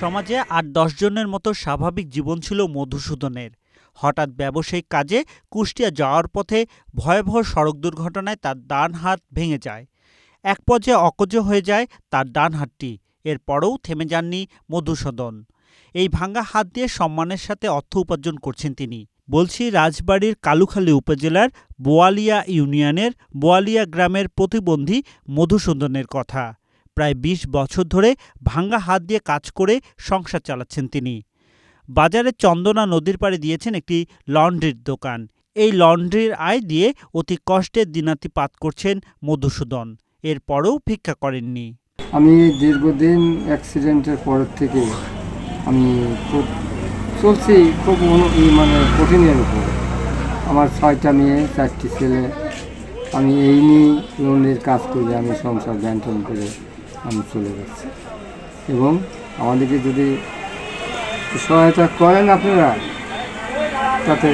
সমাজে আট জনের মতো স্বাভাবিক জীবন ছিল মধুসূদনের। হঠাৎ ব্যবসায়িক কাজে কুষ্টিয়া যাওয়ার পথে ভয়াবহ সড়ক দুর্ঘটনায় তার ডান হাত ভেঙে যায়। এক পর্যায়ে অকজ হয়ে যায় তার ডান হাতটি, এরপরও থেমে যাননি মধুসূদন। এই ভাঙ্গা হাত দিয়ে সম্মানের সাথে অর্থ উপার্জন করছেন তিনি। বলছি, রাজবাড়ির কালুখালী উপজেলার বোয়ালিয়া ইউনিয়নের বোয়ালিয়া গ্রামের প্রতিবন্ধী মধুসূদনের কথা। প্রায় ২০ বছর ধরে ভাঙ্গা হাত দিয়ে কাজ করে সংসার চালাচ্ছেন তিনি। বাজারে চন্দনা নদীর পাড়ে দিয়েছেন একটি লন্ড্রির দোকান। এই লন্ড্রির আয় দিয়ে অতি কষ্টে দিনাতিপাত করছেন মধুসূদন। এরপরেও ভিক্ষা করেননি। আমি দীর্ঘদিন অ্যাক্সিডেন্টের পর থেকে আমি খুব চলছি খুব মানে কঠিনের উপর। আমার ছয়টা মেয়ে, চারটি ছেলে। আমি এই নিয়েই লোনের কাজ করে, আমি সংসার ব্যান্টন করে। আমি চলে যাচ্ছি। এবং আমাদেরকে যদি সহায়তা করেন আপনারা, তাতে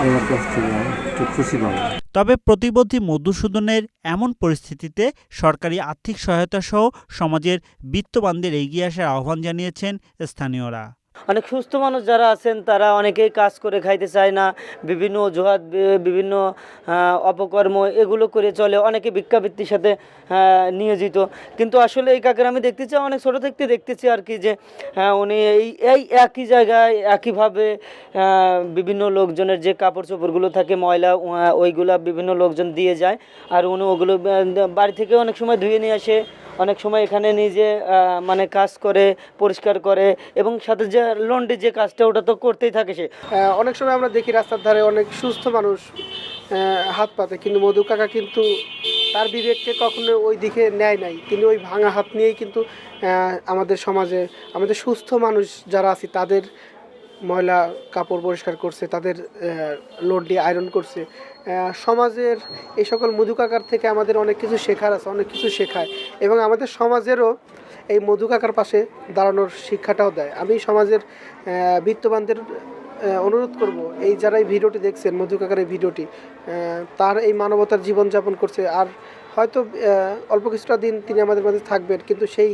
আল্লাহর কাছ থেকে একটু খুশি পাবো। তবে প্রতিবন্ধী মধুসূদনের এমন পরিস্থিতিতে সরকারি আর্থিক সহায়তা সহ সমাজের বিত্তবানদের এগিয়ে আসার আহ্বান জানিয়েছেন স্থানীয়রা। অনেক সুস্থ মানুষ যারা আছেন, তারা অনেকেই কাজ করে খাইতে চায় না। বিভিন্ন অজুহাত বিভিন্ন অপকর্ম এগুলো করে চলে। অনেকে ভিক্ষাবৃত্তির সাথে নিয়োজিত। কিন্তু আসলে এই কাকের আমি দেখতে চাই, অনেক ছোটো থেকে দেখতেছি আর কি যে উনি এই এই একই জায়গায় একইভাবে বিভিন্ন লোকজনের যে কাপড় চোপড়গুলো থাকে, ময়লা ওইগুলা বিভিন্ন লোকজন দিয়ে যায়। আর উনি ওগুলো বাড়ি থেকে অনেক সময় ধুয়ে নিয়ে আসে। অনেক সময় এখানে নিজে মানে কাজ করে, পরিষ্কার করে এবং সাথে যে লন্ডি যে কাজটা ওটা তো করতেই থাকে সে। অনেক সময় আমরা দেখি রাস্তার ধারে অনেক সুস্থ মানুষ হাত পাতে, কিন্তু মধু কাকা কিন্তু তার বিবেককে কখনো ওই দিকে নেয় নাই। তিনি ওই ভাঙা হাত নিয়েই কিন্তু আমাদের সমাজে, আমাদের সুস্থ মানুষ যারা আছি, তাদের ময়লা কাপড় পরিষ্কার করছে, তাদের লোড দিয়ে আয়রন করছে। সমাজের এই সকল মধুকাকার থেকে আমাদের অনেক কিছু শেখার আছে, অনেক কিছু শেখায়। এবং আমাদের সমাজেরও এই মধুকাকার পাশে দাঁড়ানোর শিক্ষাটাও দেয়। আমি সমাজের বিত্তবানদের অনুরোধ করব, এই যারা এই ভিডিওটি দেখছেন মধু কাকার এই ভিডিওটি তার এই মানবতার জীবনযাপন করছে, আর হয়তো অল্প কিছুটা দিন তিনি আমাদের মাঝে থাকবেন, কিন্তু সেই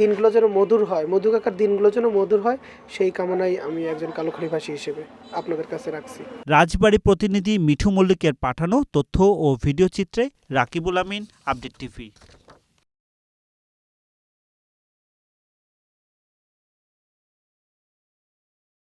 দিনগুলো যেন মধুর হয় মধু কাকার দিনগুলো যেন মধুর হয়, সেই কামনাই আমি একজন কালোখড়িভাষী হিসেবে আপনাদের কাছে রাখছি। রাজবাড়ী প্রতিনিধি মিঠু মল্লিকের পাঠানো তথ্য ও ভিডিও চিত্রে রাকিবুল আমিন, আপডেট টিভি।